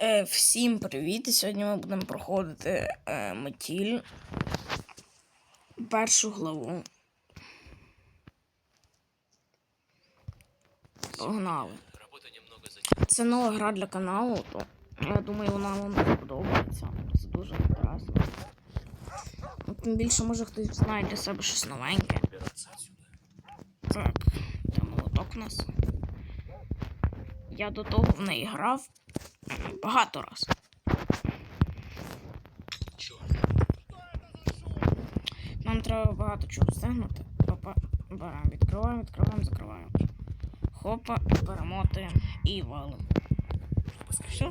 Е, всім привіт! Сьогодні ми будемо проходити е, метіль. Першу главу. Погнали. Це нова гра для каналу, то я думаю, вона вам сподобається. Це дуже прекрасно. Ну, Тим більше, може хтось знає для себе щось новеньке. Так, де молоток у нас. Я до того в неї грав багато раз. Нам треба багато чого встигнути. Опа, беремо, відкриваємо, відкриваємо, закриваємо. Хопа, перемотуємо і валимо. Все?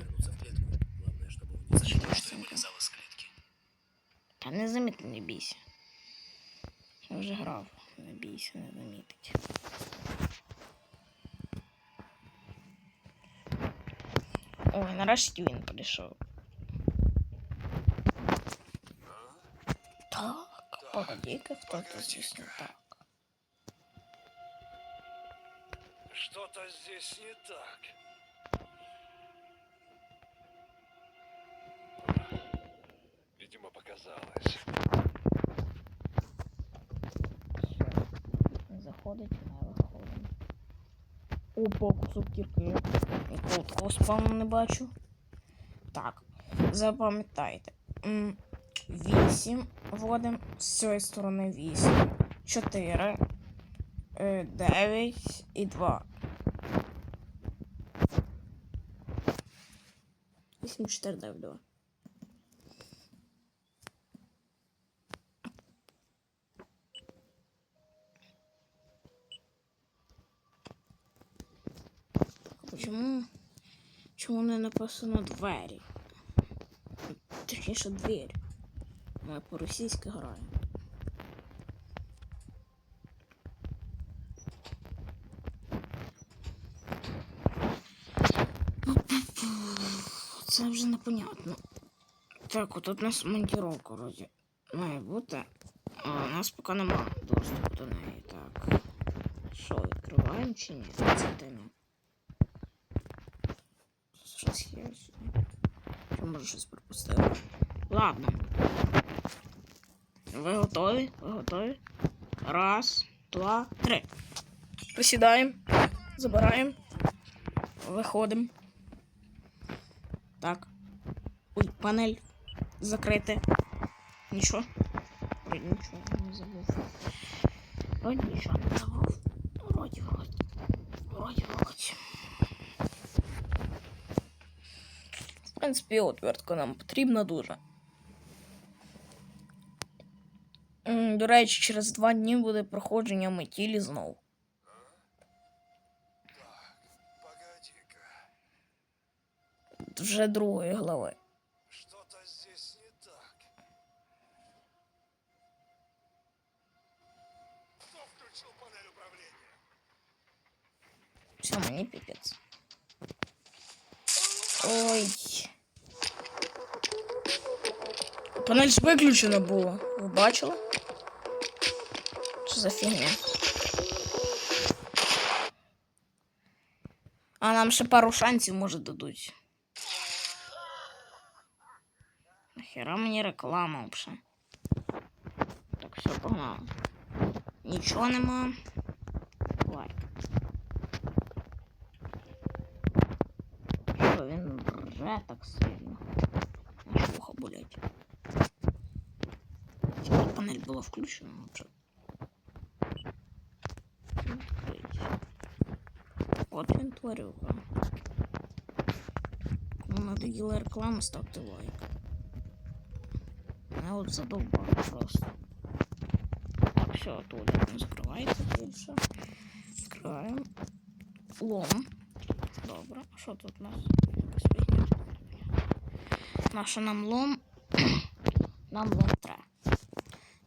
Та не замітно, не бійся. Я вже грав. Не бійся, не замітить. Ой, нарешті він прийшов. Так, погоди-ка, хто тут здесь не так. Что-то здесь не так. Видимо, показалось. Не заходить, не виходить. Опа, кусок кірки. Ніколи такого не бачу. Так, запам'ятайте. 8 вводимо з цієї сторони 8, 4, 9 і 2. 8, 4, 9, 2. чому чому не написано двері? Точніше двері. Ну, Ми по-російськи граємо. Це вже непонятно. Так, от у нас монтіровка вроді має бути. А у нас поки немає доступу до неї. Так. Що, відкриваємо чи ні? Це тема. Щось є сюди. Чи може щось пропустив? Ладно. Ви готові? Ви готові? Раз, два, три. Присідаємо, забираємо, виходимо. Так. Ой, панель закрита. Нічого. Ой, нічого не забув. Ой, нічого не забув. Вроді, вроді. Вроді, вроді. принципі, отвертка нам потрібна дуже. М, До речі, через два дні буде проходження метілі знову. Погоди-ка. Вже другої глави. Что-то здесь не так. Кто включил панель управления? Все, мені піпець. Ой. Панель ж виключена була. Ви бачили? Що за фігня? А нам ще пару шансів може дадуть. Нахера мені реклама взагалі. Так, все, погнали. Нічого нема. Лайк. Що він рже так сильно? Болять. Тільки панель була включена вже. Відкрить. От він тварюка. Кому надоїла реклама, ставте лайк. Мене от задовбало просто. Все, туалет не закривається більше. Відкриваємо. Лом. Добре, а що тут у нас? Наша нам лом. нам лом треба.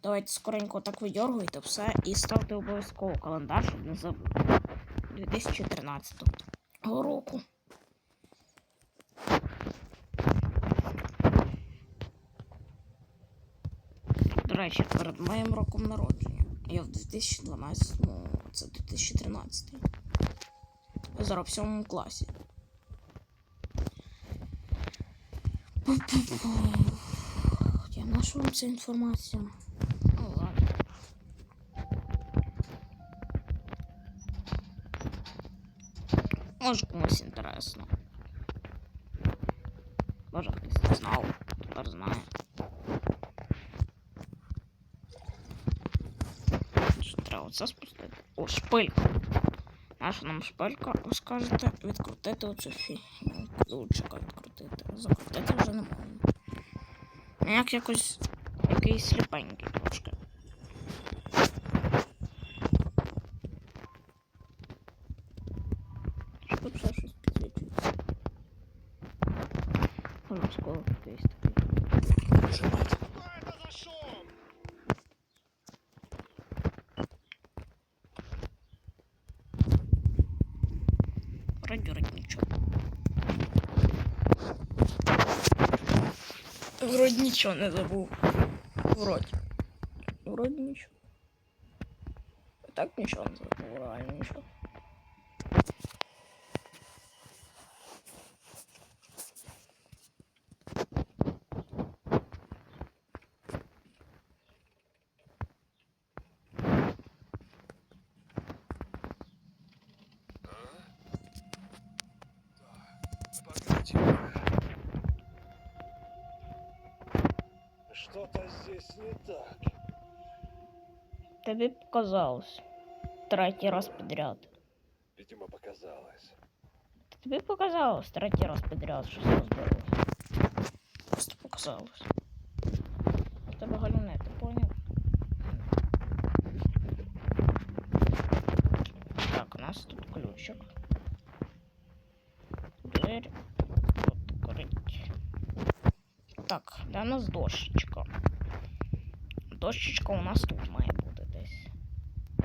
Давайте скоренько так видергуйте все і ставте обов'язково календар, щоб не забути. 2013 року. До речі, перед моїм роком народження. Я в 2012-му, це 2013. Я зараз в сьомому класі. Я нашу вам цю інформацію. Може комусь інтересно. Може хтось знав, тепер знає. Що треба оце спустити? О, шпилька. Наша нам шпилька, ви скажете відкрутити оцю фігню. Ключика відкрутити. Закрутити вже не можна. Ну, Як якось якийсь сліпенький трошки. Що тут ще щось підсвічується? Може, скоро якийсь такий. Что это за шум? Вроді вроді нічого. Вроді нічого не забув. Вроді. Вроді нічого. Так нічого не забув, реально нічого. Что-то здесь не так. Тобі показалось. Третій раз підряд. Видимо, показалось. Тобі показалось третій раз підряд, що все збилося. Просто показалось. Так, де у нас дощечка? Дощечка у нас тут має бути десь.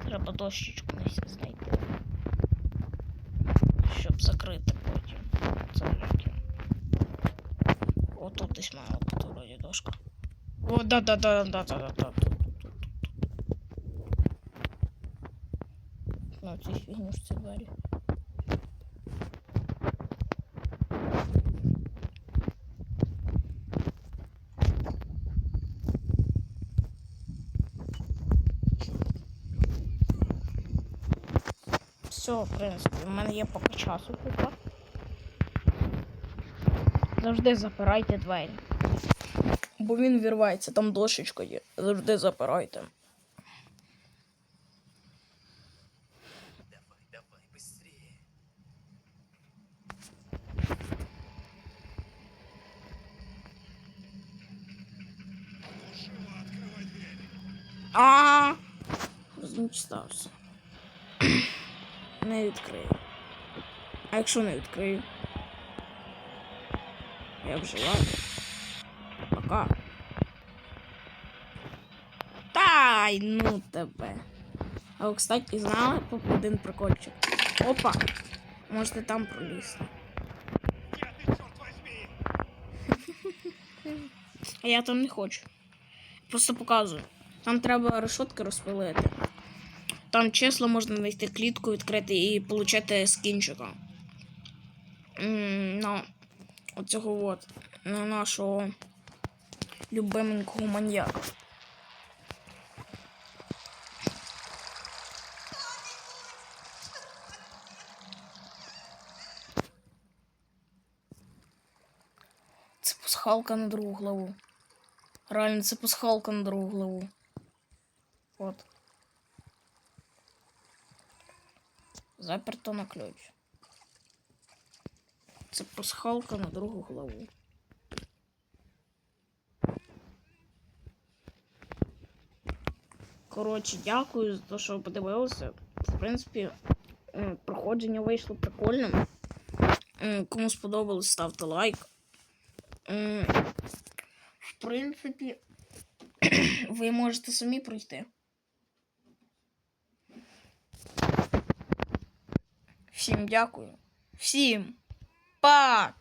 Треба дощечку десь знайти. Щоб закрити потім. Це. Отут десь має бути вроді дошка. О, да, да, да, да, да, да, да. Тут, тут, тут, тут. На цій фігнюшці двері. Все, в принципі, в мене є поки часу купа. Завжди запирайте двері. Бо він вірвається, там дошечка є. Завжди запирайте. Открывай дверь. А Розмічтався. Не відкрию. А якщо не відкрию? Я вживаю. Пока. Тай, ну тебе. А ви, кстати, знали по один прикольчик. Опа! Можете там пролізти. А я там не хочу. Просто показую. Там треба решотки розпилити. Там чесно можна знайти клітку, відкрити і отримати скінчика. На оцього от. На нашого любименького маньяка. Це пасхалка на другу главу. Реально, це пасхалка на другу главу. От. Заперто на ключ. Це пасхалка на другу главу. Коротше, дякую за те, що ви подивилися. В принципі, проходження вийшло прикольним. Кому сподобалось, ставте лайк. В принципі, ви можете самі пройти. Всім дякую. Всім па!